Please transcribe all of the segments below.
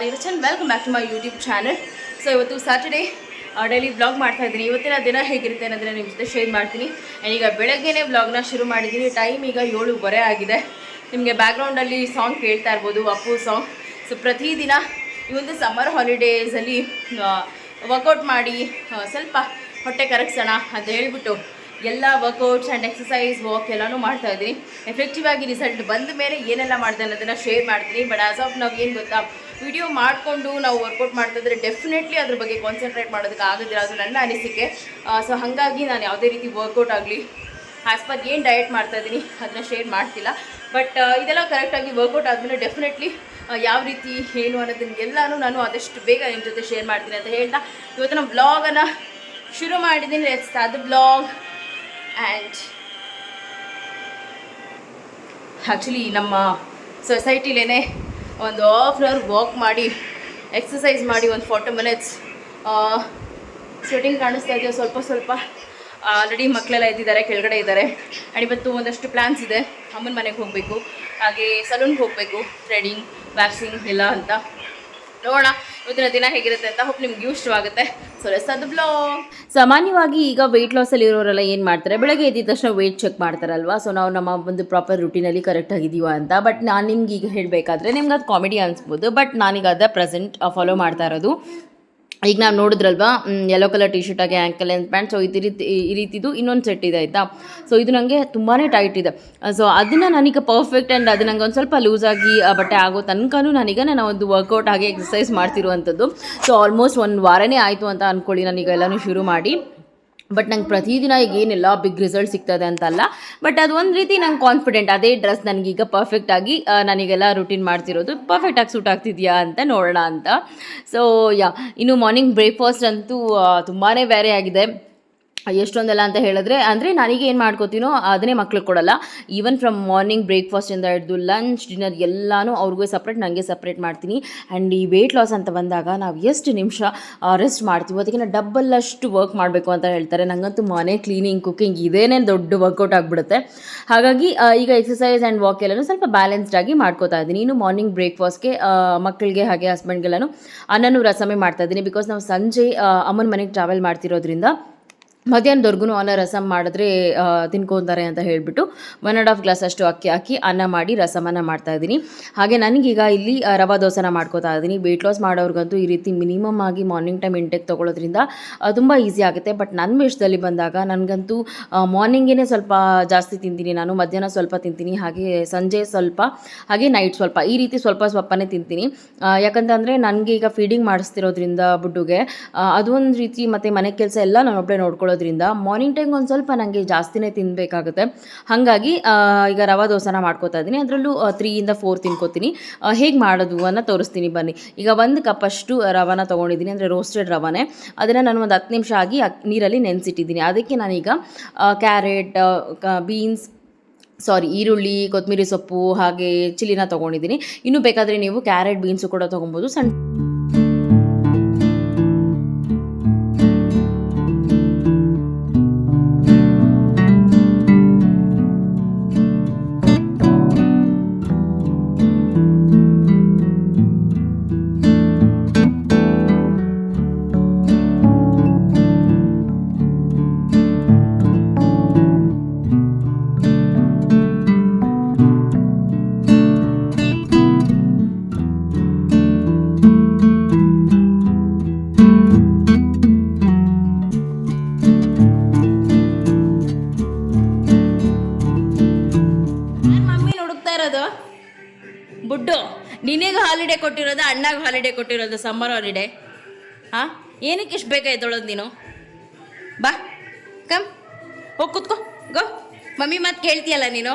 Aditya Bhavani Rachan welcome back to my YouTube channel so ಇವತ್ತು Saturday daily vlog ಮಾಡ್ತಾ ಇದ್ದೀನಿ. ಇವತ್ತಿನ ದಿನ ಹೇಗಿರುತ್ತೆ ಅನ್ನೋದನ್ನ ನಿಮ್ಮ ಜೊತೆ ಶೇರ್ ಮಾಡ್ತೀನಿ. ಆ್ಯಂಡ್ ಈಗ ಬೆಳಗ್ಗೆನೇ ವ್ಲಾಗ್ನ ಶುರು ಮಾಡಿದ್ದೀನಿ ಟೈಮ್ ಈಗ ಏಳುವರೆ ಆಗಿದೆ. ನಿಮಗೆ ಬ್ಯಾಕ್ಗ್ರೌಂಡಲ್ಲಿ ಸಾಂಗ್ ಕೇಳ್ತಾ ಇರ್ಬೋದು ಅಪ್ಪು ಸಾಂಗ್ ಸೊ ಪ್ರತಿದಿನ ಈ ಒಂದು ಸಮ್ಮರ್ ಹಾಲಿಡೇಸಲ್ಲಿ ವರ್ಕೌಟ್ ಮಾಡಿ ಸ್ವಲ್ಪ ಹೊಟ್ಟೆ ಕರಗಿಸೋಣ ಅಂತ ಹೇಳ್ಬಿಟ್ಟು ಎಲ್ಲ ವರ್ಕೌಟ್ಸ್ ಆ್ಯಂಡ್ ಎಕ್ಸಸೈಸ್ ವಾಕ್ ಎಲ್ಲನೂ ಮಾಡ್ತಾ ಇದ್ದೀನಿ. ಎಫೆಕ್ಟಿವ್ ಆಗಿ ರಿಸಲ್ಟ್ ಬಂದ ಮೇಲೆ ಏನೆಲ್ಲ ಮಾಡಿದೆ ಅನ್ನೋದನ್ನು ಶೇರ್ ಮಾಡ್ತೀನಿ. ಬಟ್ ಆಸ್ ಆಫ್ ನಾವು ಏನು ಗೊತ್ತಾ? ವಿಡಿಯೋ ಮಾಡಿಕೊಂಡು ನಾವು ವರ್ಕೌಟ್ ಮಾಡ್ತಿದ್ರೆ ಡೆಫಿನೆಟ್ಲಿ ಅದ್ರ ಬಗ್ಗೆ ಕಾನ್ಸಂಟ್ರೇಟ್ ಮಾಡೋದಕ್ಕೆ ಆಗೋದಿಲ್ಲ ಅದು ನನ್ನ ಅನಿಸಿಕೆ. ಸೊ ಹಾಗಾಗಿ ನಾನು ಯಾವುದೇ ರೀತಿ ವರ್ಕೌಟ್ ಆಗಲಿ ಆ್ಯಸ್ ಪರ್ ಏನು ಡಯಟ್ ಮಾಡ್ತಾ ಇದ್ದೀನಿ ಅದನ್ನ ಶೇರ್ ಮಾಡ್ತಿಲ್ಲ. ಬಟ್ ಇದೆಲ್ಲ ಕರೆಕ್ಟಾಗಿ ವರ್ಕೌಟ್ ಆದಮೇಲೆ ಡೆಫಿನೆಟ್ಲಿ ಯಾವ ರೀತಿ ಏನು ಅನ್ನೋದನ್ನ ಎಲ್ಲನೂ ನಾನು ಆದಷ್ಟು ಬೇಗ ನಿಮ್ಮ ಜೊತೆ ಶೇರ್ ಮಾಡ್ತೀನಿ ಅಂತ ಹೇಳ್ತಾ ನಾನು ಬ್ಲಾಗನ್ನು ಶುರು ಮಾಡಿದ್ದೀನಿ. ಲೆಟ್ಸ್ ಅದು ಬ್ಲಾಗ್ ಆ್ಯಂಡ್ ಆ್ಯಕ್ಚುಲಿ ನಮ್ಮ ಸೊಸೈಟಿಲೇ ಒಂದು ಹಾಫ್ ಆನ್ ಅವರ್ ವಾಕ್ ಮಾಡಿ ಎಕ್ಸಸೈಸ್ ಮಾಡಿ ಒಂದು ಫಾರ್ಟಿ ಮಿನಿಟ್ಸ್ ಸ್ವೆಟಿಂಗ್ ಕಾಣಿಸ್ತಾ ಇದೆಯೋ ಸ್ವಲ್ಪ ಸ್ವಲ್ಪ. ಆಲ್ರೆಡಿ ಮಕ್ಕಳೆಲ್ಲ ಇದ್ದಿದ್ದಾರೆ, ಕೆಳಗಡೆ ಇದ್ದಾರೆ. ಆ್ಯಂಡ್ ಇವತ್ತು ಒಂದಷ್ಟು ಪ್ಲ್ಯಾನ್ಸ್ ಇದೆ. ಅಮ್ಮನ ಮನೆಗೆ ಹೋಗಬೇಕು. ಹಾಗೆ ಸಲೂನ್ಗೆ ಹೋಗಬೇಕು. ಥ್ರೆಡಿಂಗ್ ವ್ಯಾಕ್ಸಿಂಗ್ ಎಲ್ಲ ಅಂತ. ನೋಡೋಣ. ಇವತ್ತಿನ ದಿನ ಹೇಗಿರುತ್ತೆ ಅಂತ ಹೋಪ್ ನಿಮ್ಗೆ ಇಷ್ಟವಾಗುತ್ತೆ. ಸೊ ಲೆಸ್ ಅದು ಬ್ಲಾಗ್ ಸಾಮಾನ್ಯವಾಗಿ ಈಗ ವೆಯ್ಟ್ ಲಾಸಲ್ಲಿ ಇರೋರೆಲ್ಲ ಏನು ಮಾಡ್ತಾರೆ? ಬೆಳಗ್ಗೆ ಎದ್ದಿದ ತಕ್ಷಣ ವೆಯ್ಟ್ ಚೆಕ್ ಮಾಡ್ತಾರಲ್ವಾ? ಸೊ ನಾವು ನಮ್ಮ ಒಂದು ಪ್ರಾಪರ್ ರುಟೀನಲ್ಲಿ ಕರೆಕ್ಟ್ ಆಗಿದೀವ ಅಂತ. ಬಟ್ ನಾನು ನಿಮ್ಗೆ ಈಗ ಹೇಳಬೇಕಾದ್ರೆ ನಿಮ್ಗೆ ಅದು ಕಾಮಿಡಿ ಅನ್ಸ್ಬೋದು. ಬಟ್ ನಾನೀಗ ಅದ ಪ್ರೆಸೆಂಟ್ ಫಾಲೋ ಮಾಡ್ತಾ ಇರೋದು. ಈಗ ನಾವು ನೋಡಿದ್ರಲ್ವಾ ಯೆಲ್ಲೋ ಕಲರ್ ಟಿ ಶರ್ಟ್ ಆಗಿ ಆ್ಯಂಕಲ್ ಲೆಂತ್ ಪ್ಯಾಂಟ್ ಸೊ ಇದು ರೀತಿ, ಈ ರೀತಿದು ಇನ್ನೊಂದು ಸೆಟ್ ಇದೆ, ಆಯಿತಾ? ಸೊ ಇದು ನನಗೆ ತುಂಬಾ ಟೈಟ್ ಇದೆ. ಸೊ ಅದನ್ನು ನನಗೆ ಪರ್ಫೆಕ್ಟ್ ಆ್ಯಂಡ್ ಅದು ನನಗೆ ಒಂದು ಸ್ವಲ್ಪ ಲೂಸ್ ಆಗಿ ಬಟ್ಟೆ ಆಗೋ ತನಕನೂ ನನಗೆ ನಾನು ಒಂದು ವರ್ಕೌಟ್ ಆಗಿ ಎಕ್ಸಸೈಸ್ ಮಾಡ್ತಿರುವಂಥದ್ದು ಸೊ ಆಲ್ಮೋಸ್ಟ್ ಒಂದು ವಾರನೇ ಆಯಿತು ಅಂತ ಅಂದ್ಕೊಳ್ಳಿ ನಾನೀಗ ಎಲ್ಲನೂ ಶುರು ಮಾಡಿ. ಬಟ್ ನಂಗೆ ಪ್ರತಿದಿನ ಈಗ ಏನಿಲ್ಲ ಬಿಗ್ ರಿಸಲ್ಟ್ ಸಿಗ್ತದೆ ಅಂತಲ್ಲ. ಬಟ್ ಅದು ಒಂದು ರೀತಿ ನಂಗೆ ಕಾನ್ಫಿಡೆಂಟ್ ಅದೇ ಡ್ರೆಸ್ ನನಗೀಗ ಪರ್ಫೆಕ್ಟಾಗಿ ನನಗೆಲ್ಲ ರುಟೀನ್ ಮಾಡ್ತಿರೋದು. ಪರ್ಫೆಕ್ಟಾಗಿ ಸೂಟ್ ಆಗ್ತಿದೆಯಾ ಅಂತ ನೋಡೋಣ ಅಂತ. ಸೊ ಯಾ ಇನ್ನು ಮಾರ್ನಿಂಗ್ ಬ್ರೇಕ್ಫಾಸ್ಟ್ ಅಂತೂ ತುಂಬಾ ಬೇರೆ ಆಗಿದೆ. ಎಷ್ಟೊಂದೆಲ್ಲ ಅಂತ ಹೇಳಿದ್ರೆ, ಅಂದರೆ ನನಗೆ ಏನು ಮಾಡ್ಕೋತೀನೋ ಅದನ್ನೇ ಮಕ್ಳಿಗೆ ಕೊಡಲ್ಲ. ಈವನ್ ಫ್ರಮ್ ಮಾರ್ನಿಂಗ್ ಬ್ರೇಕ್ಫಾಸ್ಟಿಂದ ಹಿಡಿದು ಲಂಚ್ ಡಿನ್ನರ್ ಎಲ್ಲನೂ ಅವ್ರಿಗೂ ಸಪ್ರೇಟ್ ನನಗೆ ಸಪ್ರೇಟ್ ಮಾಡ್ತೀನಿ. ಆ್ಯಂಡ್ ಈ ವೆಯ್ಟ್ ಲಾಸ್ ಅಂತ ಬಂದಾಗ ನಾವು ಎಷ್ಟು ನಿಮಿಷ ರೆಸ್ಟ್ ಮಾಡ್ತೀವಿ ಅದಕ್ಕಿಂತ ಡಬ್ಬಲ್ ಅಷ್ಟು ವರ್ಕ್ ಮಾಡಬೇಕು ಅಂತ ಹೇಳ್ತಾರೆ. ನನಗಂತೂ ಮನೆ ಕ್ಲೀನಿಂಗ್ ಕುಕ್ಕಿಂಗ್ ಇದೇನೇ ದೊಡ್ಡ ವರ್ಕೌಟ್ ಆಗಿಬಿಡುತ್ತೆ. ಹಾಗಾಗಿ ಈಗ ಎಕ್ಸಸೈಸ್ ಆ್ಯಂಡ್ ವಾಕ್ ಎಲ್ಲನೂ ಸ್ವಲ್ಪ ಬ್ಯಾಲೆನ್ಸ್ಡ್ ಆಗಿ ಮಾಡ್ಕೋತಾ ಇದ್ದೀನಿ. ಇನ್ನು ಮಾರ್ನಿಂಗ್ ಬ್ರೇಕ್ಫಾಸ್ಟ್ಗೆ ಮಕ್ಕಳಿಗೆ ಹಾಗೆ ಹಸ್ಬೆಂಡ್ಗೆಲ್ಲನೂ ಅನ್ನನೂ ರಸಮೆ ಮಾಡ್ತಾ ಇದ್ದೀನಿ. ಬಿಕಾಸ್ ನಾವು ಸಂಜೆ ಅಮ್ಮನ ಮನೆಗೆ ಟ್ರಾವೆಲ್ ಮಾಡ್ತಿರೋದ್ರಿಂದ ಮಧ್ಯಾಹ್ನದವರೆಗೂ ಅನ್ನ ರಸಮ್ ಮಾಡಿದ್ರೆ ತಿನ್ಕೊತಾರೆ ಅಂತ ಹೇಳಿಬಿಟ್ಟು ಒನ್ ಆ್ಯಂಡ್ ಹಾಫ್ ಗ್ಲಾಸ್ ಅಷ್ಟು ಅಕ್ಕಿ ಹಾಕಿ ಅನ್ನ ಮಾಡಿ ರಸಮನ್ನು ಮಾಡ್ತಾ ಇದ್ದೀನಿ. ಹಾಗೆ ನನಗೀಗ ಇಲ್ಲಿ ರವಾ ದೋಸೆನ ಮಾಡ್ಕೋತಾ ಇದ್ದೀನಿ. ವೆಯ್ಟ್ ಲಾಸ್ ಮಾಡೋರ್ಗಂತೂ ಈ ರೀತಿ ಮಿನಿಮಮ್ ಆಗಿ ಮಾರ್ನಿಂಗ್ ಟೈಮ್ ಇಂಟೆಕ್ ತೊಗೊಳೋದ್ರಿಂದ ತುಂಬ ಈಸಿ ಆಗುತ್ತೆ. ಬಟ್ ನನ್ನ ವಿಷಯದಲ್ಲಿ ಬಂದಾಗ ನನಗಂತೂ ಮಾರ್ನಿಂಗೇ ಸ್ವಲ್ಪ ಜಾಸ್ತಿ ತಿಂತೀನಿ ನಾನು. ಮಧ್ಯಾಹ್ನ ಸ್ವಲ್ಪ ತಿಂತೀನಿ. ಹಾಗೆ ಸಂಜೆ ಸ್ವಲ್ಪ, ಹಾಗೆ ನೈಟ್ ಸ್ವಲ್ಪ. ಈ ರೀತಿ ಸ್ವಲ್ಪ ಸ್ವಲ್ಪನೇ ತಿಂತೀನಿ. ಯಾಕಂತಂದರೆ ನನಗೆ ಈಗ ಫೀಡಿಂಗ್ ಮಾಡಿಸ್ತಿರೋದ್ರಿಂದ ಬುಡ್ಡುಗೆ ಅದೊಂದು ರೀತಿ ಮತ್ತು ಮನೆ ಕೆಲಸ ಎಲ್ಲ ನಾನು ಒಬ್ಬಳೇ ನೋಡ್ಕೊಳ್ಳೋದ್ರಿಂದ ಮಾರ್ನಿಂಗ್ ಟೈಮ್ ಒಂದು ಸ್ವಲ್ಪ ನನಗೆ ಜಾಸ್ತಿನೇ ತಿನ್ನಬೇಕಾಗುತ್ತೆ ಹಾಗಾಗಿ ಈಗ ರವಾ ದೋಸೆನ ಮಾಡ್ಕೋತಾ ಇದ್ದೀನಿ. ಅದರಲ್ಲೂ ತ್ರೀಯಿಂದ ಫೋರ್ ತಿನ್ಕೋತೀನಿ. ಹೇಗೆ ಮಾಡೋದು ಅನ್ನೋ ತೋರಿಸ್ತೀನಿ ಬನ್ನಿ. ಈಗ ಒಂದು ಕಪ್ ಅಷ್ಟು ರವಾನ ತೊಗೊಂಡಿದ್ದೀನಿ, ಅಂದರೆ ರೋಸ್ಟೆಡ್ ರವಾನೆ. ಅದನ್ನು ನಾನು ಒಂದು ಹತ್ತು ನಿಮಿಷ ಆಗಿ ನೀರಲ್ಲಿ ನೆನೆಸಿಟ್ಟಿದ್ದೀನಿ. ಅದಕ್ಕೆ ನಾನೀಗ ಕ್ಯಾರೆಟ್ ಬೀನ್ಸ್ ಸಾರಿ ಈರುಳ್ಳಿ ಕೊತ್ತಂಬರಿ ಸೊಪ್ಪು ಹಾಗೆ ಚಿಲ್ಲಿನ ತೊಗೊಂಡಿದ್ದೀನಿ. ಇನ್ನು ಬೇಕಾದರೆ ನೀವು ಕ್ಯಾರೆಟ್ ಬೀನ್ಸು ಕೂಡ ತೊಗೊಬೋದು. ಸಣ್ಣ ನಿನಗೆ ಹಾಲಿಡೇ ಕೊಟ್ಟಿರೋದು, ಅಣ್ಣಗೆ ಹಾಲಿಡೇ ಕೊಟ್ಟಿರೋದು ಸಮ್ಮರ್ ಹಾಲಿಡೇ ಹಾಂ? ಏನಕ್ಕೆ ಇಷ್ಟು ಎದ್ದೊಳೋದು ನೀನು? ಬಾ ಕಮ್ ಹೋಗಿ ಕೂತ್ಕೋ ಗೋ ಮಮ್ಮಿ ಮತ್ತೆ ಕೇಳ್ತೀಯಲ್ಲ ನೀನು?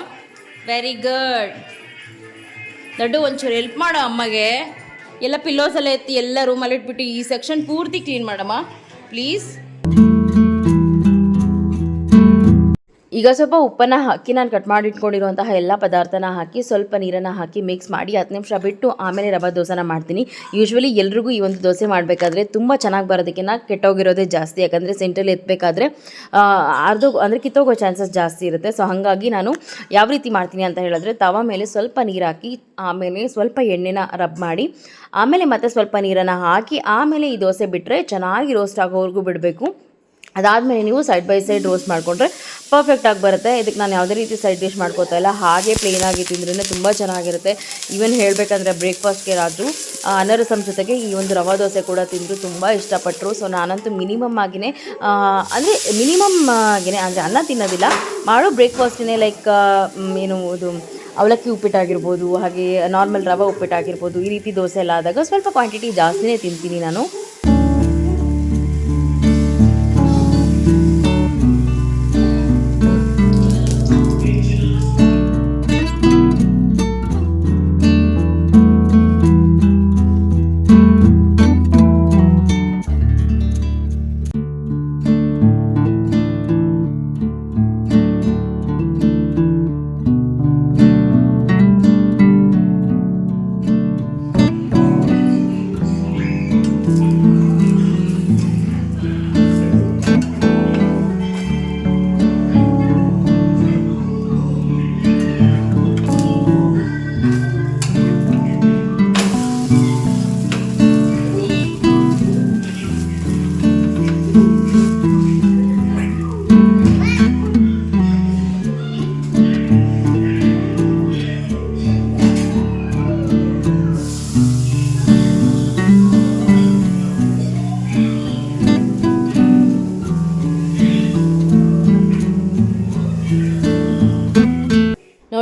ವೆರಿ ಗುಡ್ ದೊಡ್ಡ ಒಂಚೂರು ಹೆಲ್ಪ್ ಮಾಡೋ ಅಮ್ಮಗೆ. ಎಲ್ಲ ಪಿಲ್ಲೋಸ್ ಎಲ್ಲ ಎತ್ತಿ ಎಲ್ಲ ರೂಮಲ್ಲಿ ಇಟ್ಬಿಟ್ಟು ಈ ಸೆಕ್ಷನ್ ಪೂರ್ತಿ ಕ್ಲೀನ್ ಮಾಡಮ್ಮ. ಪ್ಲೀಸ್ ಈಗ ಸ್ವಲ್ಪ ಉಪ್ಪನ್ನು ಹಾಕಿ ನಾನು ಕಟ್ ಮಾಡಿ ಇಟ್ಕೊಂಡಿರುವಂತಹ ಎಲ್ಲ ಪದಾರ್ಥನ ಹಾಕಿ ಸ್ವಲ್ಪ ನೀರನ್ನು ಹಾಕಿ ಮಿಕ್ಸ್ ಮಾಡಿ ಹತ್ತು ನಿಮಿಷ ಬಿಟ್ಟು ಆಮೇಲೆ ರವೆ ದೋಸೆನ ಮಾಡ್ತೀನಿ. ಯೂಶ್ವಲಿ ಎಲ್ರಿಗೂ ಈ ಒಂದು ದೋಸೆ ಮಾಡಬೇಕಾದ್ರೆ ತುಂಬ ಚೆನ್ನಾಗಿ ಬರೋದಕ್ಕಿಂತ ಕೆಟ್ಟೋಗಿರೋದೇ ಜಾಸ್ತಿ. ಯಾಕಂದರೆ ಸೆಂಟ್ರಲ್ಲಿ ಎತ್ತಬೇಕಾದ್ರೆ ಅರ್ಧ, ಅಂದರೆ ಕಿತ್ತೋಗೋ ಚಾನ್ಸಸ್ ಜಾಸ್ತಿ ಇರುತ್ತೆ. ಸೊ ಹಾಗಾಗಿ ನಾನು ಯಾವ ರೀತಿ ಮಾಡ್ತೀನಿ ಅಂತ ಹೇಳಿದ್ರೆ ತವ ಮೇಲೆ ಸ್ವಲ್ಪ ನೀರು ಹಾಕಿ, ಆಮೇಲೆ ಸ್ವಲ್ಪ ಎಣ್ಣೆನ ರಬ್ ಮಾಡಿ, ಆಮೇಲೆ ಮತ್ತೆ ಸ್ವಲ್ಪ ನೀರನ್ನು ಹಾಕಿ, ಆಮೇಲೆ ಈ ದೋಸೆ ಬಿಟ್ಟರೆ ಚೆನ್ನಾಗಿ ರೋಸ್ಟ್ ಆಗೋವರೆಗೂ ಬಿಡಬೇಕು. ಅದಾದಮೇಲೆ ನೀವು ಸೈಡ್ ಬೈ ಸೈಡ್ ರೋಸ್ಟ್ ಮಾಡಿಕೊಂಡ್ರೆ ಪರ್ಫೆಕ್ಟಾಗಿ ಬರುತ್ತೆ. ಇದಕ್ಕೆ ನಾನು ಯಾವುದೇ ರೀತಿ ಸೈಡ್ ಡಿಶ್ ಮಾಡ್ಕೋತಾ ಇಲ್ಲ. ಹಾಗೆ ಪ್ಲೇನಾಗಿ ತಿಂದ್ರೇ ತುಂಬ ಚೆನ್ನಾಗಿರುತ್ತೆ. ಈವನ್ ಹೇಳಬೇಕಂದ್ರೆ ಬ್ರೇಕ್ಫಾಸ್ಟ್ಗೆ ಆದರೂ ಅನರಸಂ ಜೊತೆಗೆ ಈ ಒಂದು ರವಾ ದೋಸೆ ಕೂಡ ತಿಂದರು ತುಂಬ ಇಷ್ಟಪಟ್ಟರು ಸೊ ನಾನಂತೂ ಮಿನಿಮಮ್ ಆಗಿನೇ ಅಂದರೆ ಮಿನಿಮಮ್ ಆಗಿನೇ, ಅಂದರೆ ಅನ್ನ ತಿನ್ನೋದಿಲ್ಲ. ಮಾಡೋ ಬ್ರೇಕ್ಫಾಸ್ಟಿನೇ ಲೈಕ್ ಏನು ಇದು ಅವಲಕ್ಕಿ ಉಪ್ಪಿಟ್ಟಾಗಿರ್ಬೋದು ಹಾಗೆ ನಾರ್ಮಲ್ ರವೆ ಉಪ್ಪಿಟ್ಟಾಗಿರ್ಬೋದು ಈ ರೀತಿ ದೋಸೆ ಎಲ್ಲ ಆದಾಗ ಸ್ವಲ್ಪ ಕ್ವಾಂಟಿಟಿ ಜಾಸ್ತಿನೇ ತಿಂತೀನಿ ನಾನು.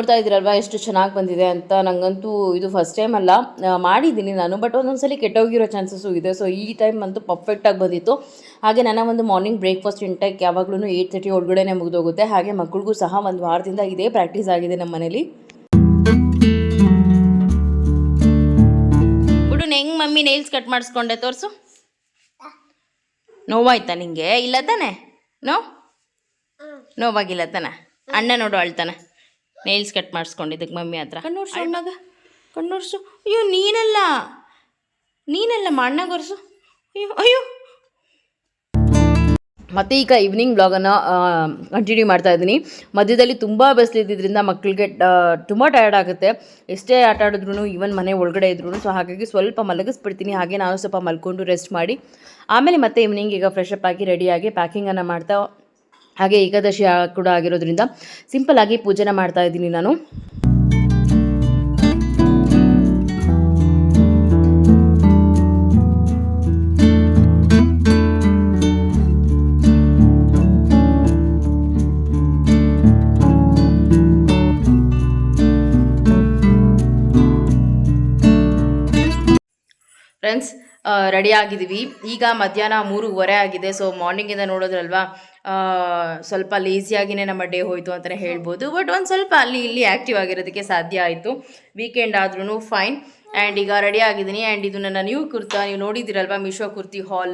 ನೋಡ್ತಾ ಇದ್ದೀರಲ್ವಾ ಎಷ್ಟು ಚೆನ್ನಾಗಿ ಬಂದಿದೆ ಅಂತ. ನನಗಂತೂ ಇದು ಫಸ್ಟ್ ಟೈಮ್ ಅಲ್ಲ. ಮಾಡಿದ್ದೀನಿ ನಾನು ಬಟ್ ಒಂದೊಂದ್ಸಲಿ ಕೆಟ್ಟೋಗಿರೋ ಚಾನ್ಸಸ್ಸು ಇದೆ. ಸೊ ಈ ಟೈಮ್ ಅಂತೂ ಪರ್ಫೆಕ್ಟಾಗಿ ಬಂದಿತ್ತು. ಹಾಗೆ ನನ್ನ ಒಂದು ಮಾರ್ನಿಂಗ್ ಬ್ರೇಕ್ಫಾಸ್ಟ್ ಇಂಟೆಕ್ ಯಾವಾಗಲೂ ಏಯ್ಟ್ ತರ್ಟಿ ಒಳಗಡೆನೆ ಮುಗಿದೋಗುತ್ತೆ. ಹಾಗೆ ಮಕ್ಕಳಿಗೂ ಸಹ ಒಂದು ವಾರದಿಂದ ಇದೇ ಪ್ರಾಕ್ಟೀಸ್ ಆಗಿದೆ ನಮ್ಮ ಮನೇಲಿ. ಬಿಡು ಹೆಂಗೆ ಮಮ್ಮಿ ನೇಲ್ಸ್ ಕಟ್ ಮಾಡಿಸ್ಕೊಂಡೆ ತೋರಿಸು. ನೋವಾಯ್ತಾ ನಿಂಗೆ? ಇಲ್ಲ ತಾನೆ? ನೋ ನೋವಾಗಿಲ್ಲ ತಾನೆ? ಅಣ್ಣ ನೋಡು ಅಳ್ತಾನೆ. ನೇಲ್ಸ್ ಕಟ್ ಮಾಡಿಸ್ಕೊಂಡಿದ್ದಕ್ಕೆ ಮಮ್ಮಿ ಹತ್ರ. ಕಣ್ಣೂರ್ಸು ಅಣ್ಣಗ. ಕಣ್ಣೂರ್ಸು ಅಯ್ಯೋ ನೀನಲ್ಲ. ನೀನಲ್ಲ ಅಣ್ಣಗೊರ್ಸು ಅಯ್ಯೋ ಅಯ್ಯೋ. ಮತ್ತು ಈಗ ಈವ್ನಿಂಗ್ ಬ್ಲಾಗನ್ನು ಕಂಟಿನ್ಯೂ ಮಾಡ್ತಾ ಇದ್ದೀನಿ. ಮಧ್ಯದಲ್ಲಿ ತುಂಬ ಬಿಸಿಲಿದ್ದರಿಂದ ಮಕ್ಕಳಿಗೆ ತುಂಬ ಟಯರ್ಡ್ ಆಗುತ್ತೆ. ಎಷ್ಟೇ ಆಟ ಆಡಿದ್ರು ಈವನ್ ಮನೆ ಒಳಗಡೆ ಇದ್ರು ಸೊ ಹಾಗಾಗಿ ಸ್ವಲ್ಪ ಮಲಗಿಸ್ಬಿಡ್ತೀನಿ. ಹಾಗೆ ನಾನು ಸ್ವಲ್ಪ ಮಲ್ಕೊಂಡು ರೆಸ್ಟ್ ಮಾಡಿ. ಆಮೇಲೆ ಮತ್ತೆ ಈವ್ನಿಂಗ್ ಈಗ ಫ್ರೆಶ್ ಅಪ್ ಆಗಿ ರೆಡಿಯಾಗಿ ಪ್ಯಾಕಿಂಗನ್ನು ಮಾಡ್ತಾ ಹಾಗೆ ಏಕಾದಶಿ ಕೂಡ ಆಗಿರೋದ್ರಿಂದ ಸಿಂಪಲ್ ಆಗಿ ಪೂಜೆನ ಮಾಡ್ತಾ ಇದ್ದೀನಿ ನಾನು. ಫ್ರೆಂಡ್ಸ್ ರೆಡಿ ಆಗಿದ್ದೀವಿ. ಈಗ ಮಧ್ಯಾಹ್ನ ಮೂರುವರೆ ಆಗಿದೆ ಸೊ ಮಾರ್ನಿಂಗಿಂದ ನೋಡೋದ್ರಲ್ವಾ? ಸ್ವಲ್ಪ ಲೇಸಿಯಾಗಿನೇ ನಮ್ಮ ಡೇ ಹೋಯಿತು ಅಂತಲೇ ಹೇಳ್ಬೋದು. ಬಟ್ ಒಂದು ಸ್ವಲ್ಪ ಅಲ್ಲಿ ಇಲ್ಲಿ ಆ್ಯಕ್ಟಿವ್ ಆಗಿರೋದಕ್ಕೆ ಸಾಧ್ಯ ಆಯಿತು. ವೀಕೆಂಡ್ ಆದ್ರೂ ಫೈನ್ ಆ್ಯಂಡ್ ಈಗ ರೆಡಿ ಆಗಿದ್ದೀನಿ. ಆ್ಯಂಡ್ ಇದು ನನ್ನ ನ್ಯೂ ಕುರ್ತಾ. ನೀವು ನೋಡಿದ್ದೀರಲ್ವಾ ಮಿಶೋ ಕುರ್ತಿ ಹಾಲ್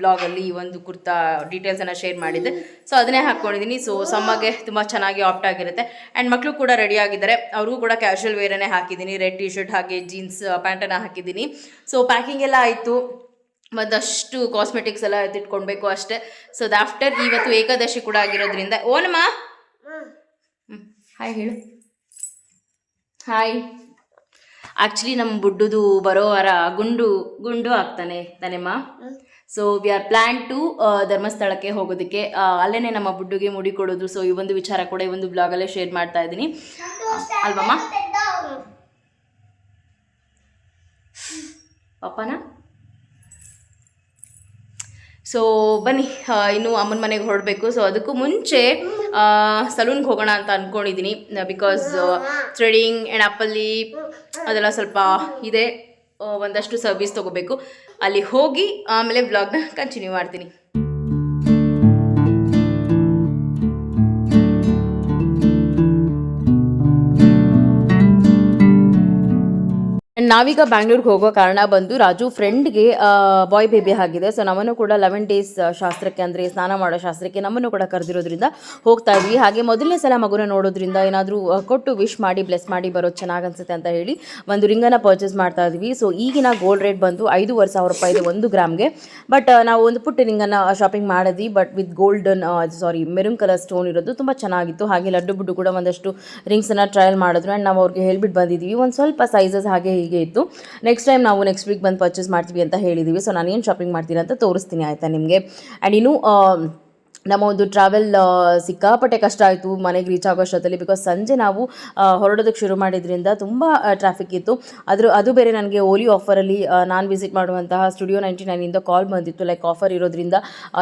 ಬ್ಲಾಗಲ್ಲಿ ಈ ಒಂದು ಕುರ್ತಾ ಡೀಟೇಲ್ಸನ್ನು ಶೇರ್ ಮಾಡಿದ್ದೆ. ಸೊ ಅದನ್ನೇ ಹಾಕ್ಕೊಂಡಿದ್ದೀನಿ ಸೊ ಸಮ್ಮಗೆ ತುಂಬ ಚೆನ್ನಾಗಿ ಆಪ್ಟ್ ಆಗಿರುತ್ತೆ. ಆ್ಯಂಡ್ ಮಕ್ಕಳು ಕೂಡ ರೆಡಿ ಆಗಿದ್ದಾರೆ. ಅವ್ರಿಗೂ ಕೂಡ ಕ್ಯಾಶುವಲ್ ವೇರನ್ನೇ ಹಾಕಿದ್ದೀನಿ. ರೆಡ್ ಟಿ ಶರ್ಟ್ ಹಾಗೆ ಜೀನ್ಸ್ ಪ್ಯಾಂಟನ್ನು ಹಾಕಿದ್ದೀನಿ. ಸೊ ಪ್ಯಾಕಿಂಗ್ ಎಲ್ಲ ಆಯಿತು. ಒಂದಷ್ಟು ಕಾಸ್ಮೆಟಿಕ್ಸ್ ಎಲ್ಲ ಎತ್ತಿಟ್ಕೊಳ್ಬೇಕು ಅಷ್ಟೇ. ಸೊ ಆಫ್ಟರ್ ಇವತ್ತು ಏಕಾದಶಿ ಕೂಡ ಆಗಿರೋದ್ರಿಂದ. ಓನಮ್ಮ? ಹಾಯ್ ಹೇಳು. ಹಾಯ್ ಆ್ಯಕ್ಚುಲಿ ನಮ್ಮ ಬುಡ್ಡುದು ಬರೋ ವಾರ ಗುಂಡು ಗುಂಡು ಆಗ್ತಾನೆ ತಾನೆಮ್ಮ so we are plan to ಧರ್ಮಸ್ಥಳಕ್ಕೆ ಹೋಗೋದಕ್ಕೆ. ಅಲ್ಲೇ ನಮ್ಮ ಬುಡ್ಡುಗೆ ಮುಡಿ ಕೊಡೋದು. ಸೊ ಈ ಒಂದು ವಿಚಾರ ಕೂಡ ಈ ಒಂದು ಬ್ಲಾಗಲ್ಲೇ ಶೇರ್ ಮಾಡ್ತಾ ಇದ್ದೀನಿ. ಅಲ್ವಮ್ಮ? ಪಾಪನ ಸೊ ಬನ್ನಿ ಇನ್ನು ಅಮ್ಮನ ಮನೆಗೆ ಹೊರಡಬೇಕು. ಸೊ ಅದಕ್ಕೂ ಮುಂಚೆ ಸಲೂನ್ಗೆ ಹೋಗೋಣ ಅಂತ ಅಂದ್ಕೊಂಡಿದ್ದೀನಿ ಬಿಕಾಸ್ ಥ್ರೆಡಿಂಗ್ ಆ್ಯಂಡ್ ಆ್ಯಪಲ್ಲಿ ಅದೆಲ್ಲ ಸ್ವಲ್ಪ ಇದೆ. ಒಂದಷ್ಟು ಸರ್ವಿಸ್ ತೊಗೋಬೇಕು. ಅಲ್ಲಿ ಹೋಗಿ, ಆಮೇಲೆ ಬ್ಲಾಗ್ನ ಕಂಟಿನ್ಯೂ ಮಾಡ್ತೀನಿ. ನಾವೀಗ ಬ್ಯಾಂಗ್ಳೂರ್ಗೆ ಹೋಗೋ ಕಾರಣ ಬಂದು ರಾಜು ಫ್ರೆಂಡ್ಗೆ ಬಾಯ್ ಬೇಬಿ ಆಗಿದೆ. ಸೊ ನಮ್ಮನ್ನು ಕೂಡ ಲೆವೆನ್ ಡೇಸ್ ಶಾಸ್ತ್ರಕ್ಕೆ ಅಂದರೆ ಸ್ನಾನ ಮಾಡೋ ಶಾಸ್ತ್ರಕ್ಕೆ ನಮ್ಮನ್ನು ಕೂಡ ಕರೆದಿರೋದ್ರಿಂದ ಹೋಗ್ತಾ ಇದ್ವಿ. ಹಾಗೆ ಮೊದಲನೇ ಸಲ ಮಗುನ ನೋಡೋದ್ರಿಂದ ಏನಾದರೂ ಕೊಟ್ಟು ವಿಶ್ ಮಾಡಿ ಬ್ಲೆಸ್ ಮಾಡಿ ಬರೋದು ಚೆನ್ನಾಗಿ ಅನ್ಸುತ್ತೆ ಅಂತ ಹೇಳಿ ಒಂದು ರಿಂಗನ್ನು ಪರ್ಚೇಸ್ ಮಾಡ್ತಾ ಇದ್ವಿ. ಸೊ ಈಗಿನ ಗೋಲ್ಡ್ ರೇಟ್ ಬಂದು ಐದೂವರೆ ಸಾವಿರ ರೂಪಾಯಿ ಇದೆ ಒಂದು ಗ್ರಾಮ್ಗೆ. ಬಟ್ ನಾವು ಒಂದು ಪುಟ್ಟ ರಿಂಗನ್ನು ಶಾಪಿಂಗ್ ಮಾಡಿದ್ವಿ. But with golden sari maroon colour stone ಇರೋದು ತುಂಬ ಚೆನ್ನಾಗಿತ್ತು. ಹಾಗೆ ಲಡ್ಡು ಬುಡ್ಡು ಕೂಡ ಒಂದಷ್ಟು ರಿಂಗ್ಸನ್ನು ಟ್ರಯಲ್ ಮಾಡಿದ್ರು. ಆ್ಯಂಡ್ ನಾವು ಅವ್ರಿಗೆ ಹೇಳ್ಬಿಟ್ಟು ಬಂದಿದ್ದೀವಿ ಒಂದು ಸ್ವಲ್ಪ ಸೈಜಸ್ ಹಾಗೆ ಹೀಗೆ ಇತ್ತು. ನೆಕ್ಸ್ಟ್ ಟೈಮ್ ನಾವು ನೆಕ್ಸ್ಟ್ ವೀಕ್ ಬಂದು ಪರ್ಚೇಸ್ ಮಾಡ್ತೀವಿ ಅಂತ ಹೇಳಿದ್ದೀವಿ ಸೊ ನಾನು ಏನು ಶಾಪಿಂಗ್ ಮಾಡ್ತೀನಿ ಅಂತ ತೋರಿಸ್ತೀನಿ ಆಯಿತಾ ನಿಮಗೆ. ಆ್ಯಂಡ್ ಇನ್ನು ನಮ್ಮ ಒಂದು ಟ್ರಾವೆಲ್ ಸಿಕ್ಕಾಪಟ್ಟೆ ಕಷ್ಟ ಆಯಿತು ಮನೆಗೆ ರೀಚ್ ಆಗೋ ಅಷ್ಟೊತ್ತಲ್ಲಿ ಬಿಕಾಸ್ ಸಂಜೆ ನಾವು ಹೊರಡೋದಕ್ಕೆ ಶುರು ಮಾಡಿದ್ರಿಂದ ತುಂಬ ಟ್ರಾಫಿಕ್ ಇತ್ತು. ಅದ್ರ ಅದು ಬೇರೆ ನನಗೆ ಓಲಿ ಆಫರಲ್ಲಿ ನಾನು ವಿಸಿಟ್ ಮಾಡುವಂತಹ ಸ್ಟುಡಿಯೋ ನೈಂಟಿ ನೈನಿಂದ ಕಾಲ್ ಬಂದಿತ್ತು. ಲೈಕ್ ಆಫರ್ ಇರೋದ್ರಿಂದ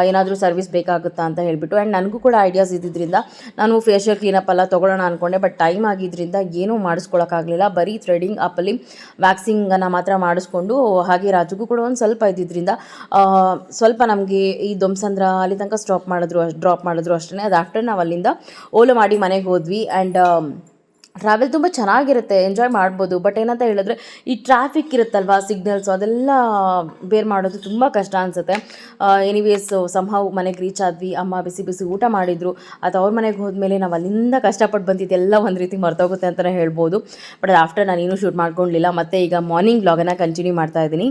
ಏನಾದರೂ ಸರ್ವಿಸ್ ಬೇಕಾಗುತ್ತಾ ಅಂತ ಹೇಳಿಬಿಟ್ಟು. ಆ್ಯಂಡ್ ನನಗೂ ಕೂಡ ಐಡಿಯಾಸ್ ಇದ್ದಿದ್ದರಿಂದ ನಾನು ಫೇಶಿಯಲ್ ಕ್ಲೀನಪ್ ಎಲ್ಲ ತೊಗೊಳ್ಳೋಣ ಅಂದ್ಕೊಂಡೆ ಬಟ್ ಟೈಮ್ ಆಗಿದ್ದರಿಂದ ಏನೂ ಮಾಡಿಸ್ಕೊಳಕ್ಕಾಗಲಿಲ್ಲ. ಬರೀ ಥ್ರೆಡಿಂಗ್ ಅಪ್ಪಲ್ಲಿ ವ್ಯಾಕ್ಸಿಂಗನ್ನು ಮಾತ್ರ ಮಾಡಿಸ್ಕೊಂಡು, ಹಾಗೆ ರಾಜುಗೂ ಕೂಡ ಒಂದು ಸ್ವಲ್ಪ ಇದ್ದಿದ್ದರಿಂದ ಸ್ವಲ್ಪ ನಮಗೆ ಈ ದೊಮ್ಸಂದ್ರ ಅಲ್ಲಿ ತನಕ ಸ್ಟಾಪ್ ಮಾಡಿದ್ರು ಡ್ರಾಪ್ ಮಾಡಿದ್ರು ಅಷ್ಟೇ ಅದು ಆಫ್ಟರ್ ನಾವು ಅಲ್ಲಿಂದ ಓಲೋ ಮಾಡಿ ಮನೆಗೆ ಹೋದ್ವಿ. ಆ್ಯಂಡ್ ಟ್ರಾವೆಲ್ ತುಂಬ ಚೆನ್ನಾಗಿರುತ್ತೆ. ಎಂಜಾಯ್ ಮಾಡ್ಬೋದು. ಬಟ್ ಏನಂತ ಹೇಳಿದ್ರೆ, ಈ ಟ್ರಾಫಿಕ್ ಇರುತ್ತಲ್ವಾ ಸಿಗ್ನಲ್ಸು ಅದೆಲ್ಲ ಬೇರ್ ಮಾಡೋದು ತುಂಬ ಕಷ್ಟ ಅನಿಸುತ್ತೆ. ಎನಿವೇಸ್ ಸಂಹಾವ್ ಮನೆಗೆ ರೀಚ್ ಆದ್ವಿ. ಅಮ್ಮ ಬಿಸಿ ಬಿಸಿ ಊಟ ಮಾಡಿದರು. ಅದು ಅವ್ರ ಮನೆಗೆ ಹೋದ್ಮೇಲೆ ನಾವು ಅಲ್ಲಿಂದ ಕಷ್ಟಪಟ್ಟು ಬಂದಿದ್ದೆಲ್ಲ ಒಂದು ರೀತಿ ಮರ್ತೋಗುತ್ತೆ ಅಂತಲೇ ಹೇಳ್ಬೋದು. ಬಟ್ ಆಫ್ಟರ್ ನಾನೇನು ಶೂಟ್ ಮಾಡ್ಕೊಂಡಿಲ್ಲ. ಮತ್ತು ಈಗ ಮಾರ್ನಿಂಗ್ ಬ್ಲಾಗನ್ನು ಕಂಟಿನ್ಯೂ ಮಾಡ್ತಾ ಇದ್ದೀನಿ.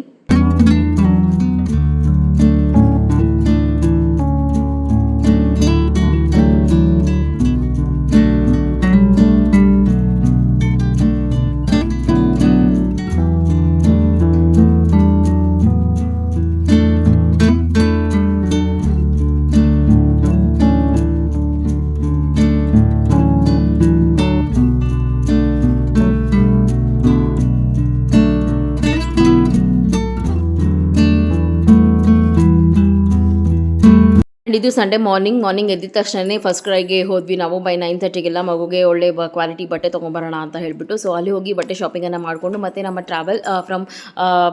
ಇದು ಸಂಡೇ ಮಾರ್ನಿಂಗ್ ಮಾರ್ನಿಂಗ್ ಎದ್ದಿದ ತಕ್ಷಣನೇ ಫಸ್ಟ್ ಕ್ರೈಗೆ ಹೋದ್ವಿ ನಾವು. ಬೈ ನೈನ್ ತರ್ಟಿಗೆಲ್ಲ ಮಗುಗೆ ಒಳ್ಳೆ ಕ್ವಾಲಿಟಿ ಬಟ್ಟೆ ತೊಗೊಂಬರೋಣ ಅಂತ ಹೇಳಿಬಿಟ್ಟು. ಸೊ ಅಲ್ಲಿ ಹೋಗಿ ಬಟ್ಟೆ ಶಾಪಿಂಗನ್ನು ಮಾಡಿಕೊಂಡು ಮತ್ತು ನಮ್ಮ travel from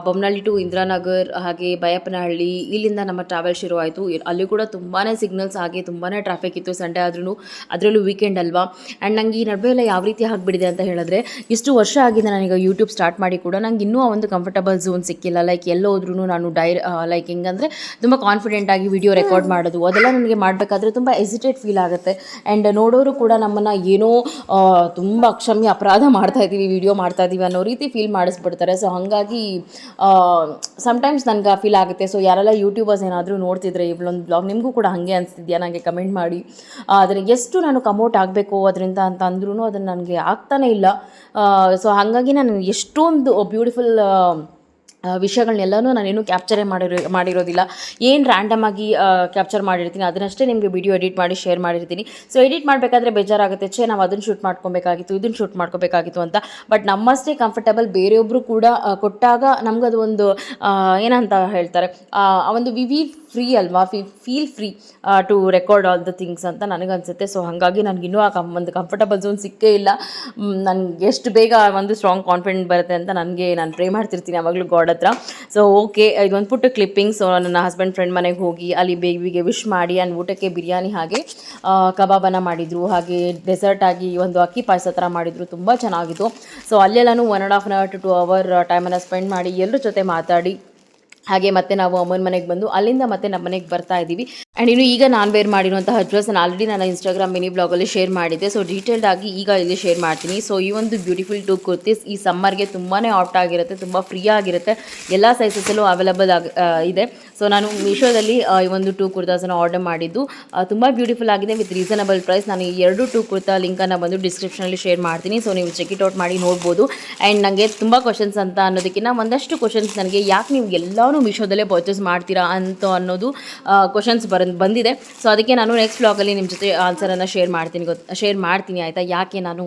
Bommanahalli to Indiranagar, ಹಾಗೆ ಬಯಪ್ಪನಹಳ್ಳಿ, ಇಲ್ಲಿಂದ ನಮ್ಮ ಟ್ರಾವೆಲ್ ಶುರು ಆಯಿತು ಅಲ್ಲಿ ಕೂಡ ತುಂಬಾ ಸಿಗ್ನಲ್ಸ್ ಹಾಗೆ ತುಂಬಾ ಟ್ರಾಫಿಕ್ ಇತ್ತು ಸಂಡೇ ಆದ್ರೂ ಅದರಲ್ಲೂ ವೀಕೆಂಡ್ ಅಲ್ವಾ? ಆ್ಯಂಡ್ ನಂಗೆ ಈ ನಡುವೆ ಎಲ್ಲ ಯಾವ ರೀತಿ ಆಗಿಬಿಡಿದೆ ಅಂತ ಹೇಳಿದ್ರೆ, ಇಷ್ಟು ವರ್ಷ ಆಗಿದೆ ನನಗೆ ಯೂಟ್ಯೂಬ್ ಸ್ಟಾರ್ಟ್ ಮಾಡಿ ಕೂಡ ನಂಗೆ ಇನ್ನೂ ಒಂದು ಕಂಫರ್ಟಬಲ್ ಝೋನ್ ಸಿಕ್ಕಿಲ್ಲ. ಲೈಕ್ ಎಲ್ಲೋದ್ರೂ ನಾನು ಡೈ ಲೈಕ್ ಹೆಂಗಂದರೆ ತುಂಬ ಕಾನ್ಫಿಡೆಂಟ್ ಆಗಿ ವಿಡಿಯೋ ರೆಕಾರ್ಡ್ ಮಾಡೋದು ಅದೆಲ್ಲ ನನಗೆ ಮಾಡಬೇಕಾದ್ರೆ ತುಂಬ ಎಸಿಟೇಟ್ ಫೀಲ್ ಆಗುತ್ತೆ. ಆ್ಯಂಡ್ ನೋಡೋರು ಕೂಡ ನಮ್ಮನ್ನು ಏನೋ ತುಂಬ ಅಕ್ಷಮ್ಯ ಅಪರಾಧ ಮಾಡ್ತಾ ಇದ್ದೀವಿ ವಿಡಿಯೋ ಮಾಡ್ತಾ ಇದ್ದೀವಿ ಅನ್ನೋ ರೀತಿ ಫೀಲ್ ಮಾಡಿಸ್ಬಿಡ್ತಾರೆ. ಸೊ ಹಾಗಾಗಿ ಸಮ್ಟೈಮ್ಸ್ ನನಗೆ ಫೀಲ್ ಆಗುತ್ತೆ. ಸೊ ಯಾರೆಲ್ಲ ಯೂಟ್ಯೂಬರ್ಸ್ ಏನಾದರೂ ನೋಡ್ತಿದ್ರೆ, ಇವಳೊಂದು ಬ್ಲಾಗ್ ನಿಮಗೂ ಕೂಡ ಹಾಗೆ ಅನಿಸ್ತಿದ್ಯಾ? ನನಗೆ ಕಮೆಂಟ್ ಮಾಡಿ. ಆದರೆ, ಎಷ್ಟು ನಾನು ಕಮೋಟ್ ಆಗಬೇಕು ಅದರಿಂದ ಅಂತ ಅಂದ್ರೂ ಅದನ್ನು ನನಗೆ ಆಗ್ತಾನೇ ಇಲ್ಲ. ಸೊ ಹಾಗಾಗಿ ನಾನು ಎಷ್ಟೊಂದು ಬ್ಯೂಟಿಫುಲ್ ವಿಷಯಗಳನ್ನೆಲ್ಲನೂ ನಾನೇನು ಕ್ಯಾಪ್ಚರೇ ಮಾಡಿರೋ, ಮಾಡಿರೋದಿಲ್ಲ. ಏನು ರ್ಯಾಂಡಮ್ ಆಗಿ ಕ್ಯಾಪ್ಚರ್ ಮಾಡಿರ್ತೀನಿ, ಅದನ್ನಷ್ಟೇ ನಿಮಗೆ ವಿಡಿಯೋ ಎಡಿಟ್ ಮಾಡಿ ಶೇರ್ ಮಾಡಿರ್ತೀನಿ. ಸೊ ಎಡಿಟ್ ಮಾಡಬೇಕಾದ್ರೆ ಬೇಜಾರಾಗುತ್ತೆ. ಛೇ, ನಾವು ಅದನ್ನು ಶೂಟ್ ಮಾಡ್ಕೊಬೇಕಾಗಿತ್ತು, ಇದನ್ನು ಶೂಟ್ ಮಾಡ್ಕೋಬೇಕಾಗಿತ್ತು ಅಂತ. ಬಟ್ ನಮ್ಮಷ್ಟೇ ಕಂಫರ್ಟಬಲ್ ಬೇರೆಯೊಬ್ಬರು ಕೂಡ ಕೊಟ್ಟಾಗ ನಮಗದು ಒಂದು ಏನಂತ ಹೇಳ್ತಾರೆ, ಆ ಒಂದು ವಿ ವಿ ಫ್ರೀ ಅಲ್ವಾ? ಫಿ feel free to record all the things ಅಂತ ನನಗನ್ಸುತ್ತೆ. ಸೊ ಹಾಗಾಗಿ ನನಗಿನ್ನೂ ಆ ಒಂದು ಕಂಫರ್ಟಬಲ್ ಝೋನ್ ಸಿಕ್ಕೇ ಇಲ್ಲ. ನನಗೆ ಎಷ್ಟು ಬೇಗ ಒಂದು ಸ್ಟ್ರಾಂಗ್ ಕಾನ್ಫಿಡೆಂಟ್ ಬರುತ್ತೆ ಅಂತ ನನಗೆ ನಾನು ಪ್ರೇ ಮಾಡ್ತಿರ್ತೀನಿ. ಯಾವಾಗಲೂ ಗಾಡ್ ಹತ್ರ ಸೊ ಓಕೆ ಇದೊಂದು ಪುಟ್ಟ ಕ್ಲಿಪ್ಪಿಂಗ್ ಸೊ ನನ್ನ ಹಸ್ಬೆಂಡ್ ಫ್ರೆಂಡ್ ಮನೆಗೆ ಹೋಗಿ ಅಲ್ಲಿ ಬೇಬಿಗೆ ವಿಶ್ ಮಾಡಿ ಆ್ಯಂಡ್ ಊಟಕ್ಕೆ ಬಿರಿಯಾನಿ ಹಾಗೆ ಕಬಾಬನ್ನು ಮಾಡಿದರು. ಹಾಗೆ ಡೆಸರ್ಟ್ ಆಗಿ ಒಂದು ಅಕ್ಕಿ ಪಾಯಸ ಥರ ಮಾಡಿದರು. ತುಂಬ ಚೆನ್ನಾಗಿತ್ತು. So ಅಲ್ಲೆಲ್ಲನೂ one and half an hour to two hour ಟೈಮನ್ನು ಸ್ಪೆಂಡ್ ಮಾಡಿ ಎಲ್ಲರ ಜೊತೆ ಮಾತಾಡಿ. ಹಾಗೆ ಮತ್ತೆ ನಾವು ಅಮ್ಮನ ಮನೆಗೆ ಬಂದು ಅಲ್ಲಿಂದ ಮತ್ತೆ ನಮ್ಮ ಮನೆಗೆ ಬರ್ತಾ ಇದ್ದೀವಿ. ಆ್ಯಂಡ್ ಇನ್ನು ಈಗ ನಾನು ವೇರ್ ಮಾಡಿರುವಂತಹ ಡ್ರೆಸ್ ನಾನು ಆಲ್ರೆಡಿ ನನ್ನ ಇನ್ಸ್ಟಾಗ್ರಾಮ್ ಮಿನಿ ಬ್ಲಾಗಲ್ಲಿ ಶೇರ್ ಮಾಡಿದ್ದೆ. ಸೊ ಡೀಟೇಲ್ಡ್ ಆಗಿ ಈಗ ಇಲ್ಲಿ ಶೇರ್ ಮಾಡ್ತೀನಿ. ಸೊ ಈ ಒಂದು ಬ್ಯೂಟಿಫುಲ್ ಟೂ ಕುರ್ತೀಸ್ ಈ ಸಮ್ಮರ್ಗೆ ತುಂಬಾ ಆಪ್ಟ್ ಆಗಿರುತ್ತೆ, ತುಂಬ ಫ್ರೀ ಆಗಿರುತ್ತೆ. ಎಲ್ಲ ಸೈಸಸ್ಸಲ್ಲೂ ಅವೈಲಬಲ್ ಆಗಿ ಇದೆ. ಸೊ ನಾನು ಮೀಶೋದಲ್ಲಿ ಈ ಒಂದು ಟೂ ಕುರ್ತಾಸನ್ನು ಆರ್ಡರ್ ಮಾಡಿದ್ದು. ತುಂಬ ಬ್ಯೂಟಿಫುಲ್ ಆಗಿದೆ ವಿತ್ ರೀಸನಬಲ್ ಪ್ರೈಸ್ ನಾನು ಈ ಎರಡು ಟೂ ಕುರ್ತಾ ಲಿಂಕನ್ನು ಬಂದು ಡಿಸ್ಕ್ರಿಪ್ಷನಲ್ಲಿ ಶೇರ್ ಮಾಡ್ತೀನಿ. ಸೊ ನೀವು ಚೆಕ್ ಇಟ್ ಔಟ್ ಮಾಡಿ ನೋಡ್ಬೋದು. ಆ್ಯಂಡ್ ನನಗೆ ತುಂಬ ಕ್ವಶನ್ಸ್ ಅಂತ ಅನ್ನೋದಕ್ಕಿಂತ ಒಂದಷ್ಟು ಕ್ವಶನ್ಸ್ ನನಗೆ ಯಾಕೆ ನೀವು ಎಲ್ಲನೂ ಮೀಶೋದಲ್ಲೇ ಪರ್ಚೇಸ್ ಮಾಡ್ತೀರಾ ಅಂತ ಅನ್ನೋದು ಕ್ವಶನ್ಸ್ ಬಂದಿದೆ. ಸೊ ಅದಕ್ಕೆ ನಾನು ನೆಕ್ಸ್ಟ್ ಬ್ಲಾಗಲ್ಲಿ ನಿಮ್ಮ ಜೊತೆ ಆನ್ಸರನ್ನು ಶೇರ್ ಮಾಡ್ತೀನಿ ಗೊತ್ತು ಶೇರ್ ಮಾಡ್ತೀನಿ ಆಯಿತಾ? ಯಾಕೆ ನಾನು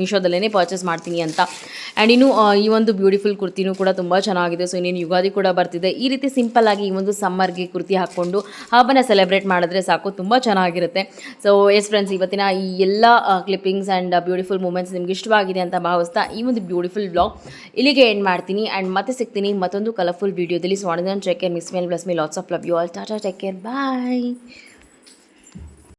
ಮೀಶೋದಲ್ಲೇ ಪರ್ಚೇಸ್ ಮಾಡ್ತೀನಿ ಅಂತ. ಆ್ಯಂಡ್ ಇನ್ನು ಈ ಒಂದು ಬ್ಯೂಟಿಫುಲ್ ಕುರ್ತಿನೂ ಕೂಡ ತುಂಬ ಚೆನ್ನಾಗಿದೆ. ಸೊ ಇನ್ನೇನು ಯುಗಾದಿ ಕೂಡ ಬರ್ತಿದೆ. ಈ ರೀತಿ ಸಿಂಪಲ್ ಆಗಿ ಈ ಒಂದು ಸಮ್ಮರ್ಗೆ ಕುರ್ತಿ ಹಾಕ್ಕೊಂಡು ಹಬ್ಬನ ಸೆಲೆಬ್ರೇಟ್ ಮಾಡಿದ್ರೆ ಸಾಕು. ತುಂಬ ಚೆನ್ನಾಗಿರುತ್ತೆ. ಸೊ ಎಸ್ ಫ್ರೆಂಡ್ಸ್ ಇವತ್ತಿನ ಈ ಎಲ್ಲ ಕ್ಲಿಪ್ಪಿಂಗ್ಸ್ ಆ್ಯಂಡ್ ಬ್ಯೂಟಿಫುಲ್ ಮೂಮೆಂಟ್ಸ್ ನಿಮ್ಗೆ ಇಷ್ಟವಾಗಿದೆ ಅಂತ ಭಾವಿಸ್ತಾ ಈ ಒಂದು ಬ್ಯೂಟಿಫುಲ್ ಬ್ಲಾಗ್ ಇಲ್ಲಿಗೆ ಎಂಡ್ ಮಾಡ್ತೀನಿ. ಆ್ಯಂಡ್ ಮತ್ತೆ ಸಿಗ್ತೀನಿ ಮತ್ತೊಂದು ಕಲರ್ಫುಲ್ ವೀಡಿಯೋದಲ್ಲಿ so check care miss mail bless me lots of love you all tata take care bye Bye.